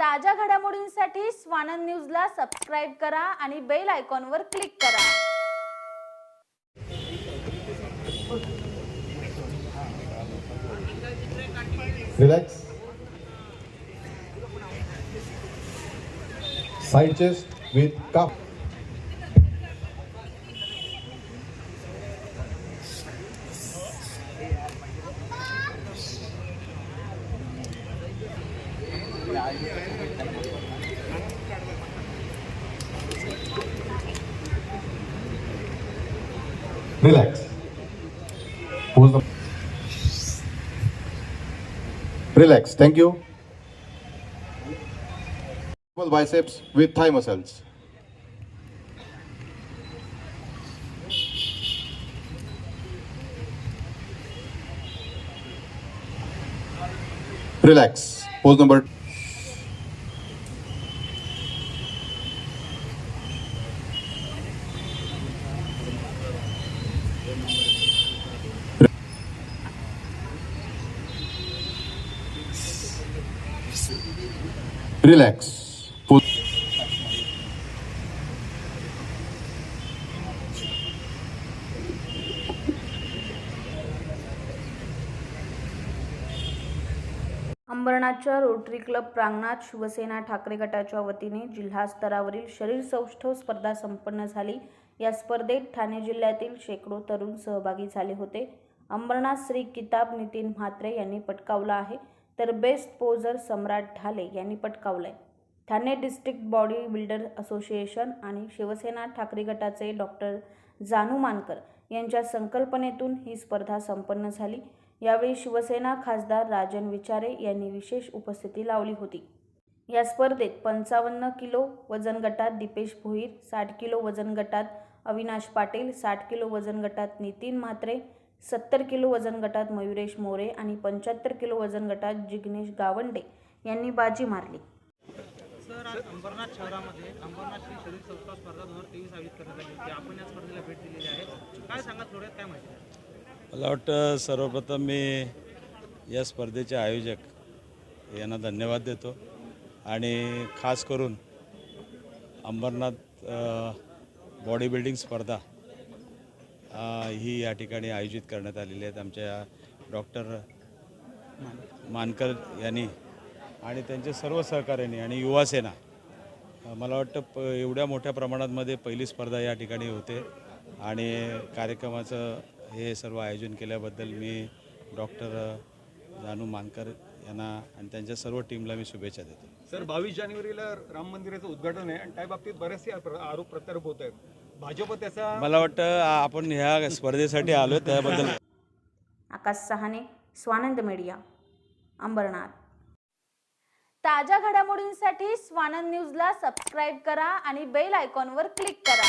ताज्या घडामोडींसाठी स्वानंद न्यूजला सबस्क्राईब करा आणि बेल आयकॉनवर क्लिक करा Relax. Side chest with. Relax. Pose the Relax. Thank you. Biceps with thigh muscles. Relax. Pose number. Relax अंबरनाथच्या rotary club प्रांगणात शिवसेना ठाकरे गटाच्या वतीने जिल्हा स्तरावरील शरीर सौष्ठव स्पर्धा संपन्न झाली. या स्पर्धेत ठाणे जिल्ह्यातील शेकडो तरुण सहभागी झाले होते. अंबरनाथ श्री किताब नितीन म्हात्रे यांनी पटकावला आहे. तर बेस्ट पोजर सम्राट ढाले यांनी पटकावलंय. Thane district body builder association आणि शिवसेना ठाकरे गटाचे डॉक्टर जानू मानकर यांच्या संकल्पनेतून ही स्पर्धा संपन्न झाली. यावेळी शिवसेना खासदार राजन विचारे यांनी विशेष उपस्थिती लावली होती. या स्पर्धेत पंचावन्न किलो वजन गटात दीपेश भोईर साठ किलो वजन गटात अविनाश पाटील साठ किलो वजन गटात नितीन म्हात्रे सत्तर किलो वजन गटात मयुरेश मोरे आणि पंच्याहत्तर किलो वजन गटात जिग्नेश गावंडे यांनी बाजी मारली. सर आज अंबरनाथ शहरामध्ये अंबरनाथ श्री शरीर संस्था स्पर्धा दोन हजार तेवीस आयोजित करण्यात आली होती. आपण या स्पर्धेला भेट दिलेली आहे. काय सांगा थोड्यात काय माहिती आहे? मला वाटतं सर्वप्रथम मी या स्पर्धेचे आयोजक यांना धन्यवाद देतो. आणि खास करून अंबरनाथ बॉडी बिल्डिंग स्पर्धा ही या ठिकाणी आयोजित करण्यात आलेली आहेत आमच्या डॉक्टर मानकर यांनी आणि त्यांचे सर्व सहकार्यांनी आणि युवासेना मला वाटतं प एवढ्या मोठ्या प्रमाणामध्ये पहिली स्पर्धा या ठिकाणी होते आणि कार्यक्रमाचं हे सर्व आयोजन केल्याबद्दल मी डॉक्टर जानू मानकर यांना आणि त्यांच्या सर्व टीमला मी शुभेच्छा देतो. सर बावीस जानेवारीला राम मंदिराचं उद्घाटन आहे आणि त्या बाबतीत बरेचसे आरोप प्रत्यारोप होत आहेत. भाजप त्याचा मला वाटतं आपण ह्या स्पर्धेसाठी आलो त्याबद्दल आकाश सहाने स्वानंद मीडिया अंबरनाथ. ताज्या घडामोडींसाठी स्वानंद न्यूजला सबस्क्राईब करा आणि बेल आयकॉनवर क्लिक करा.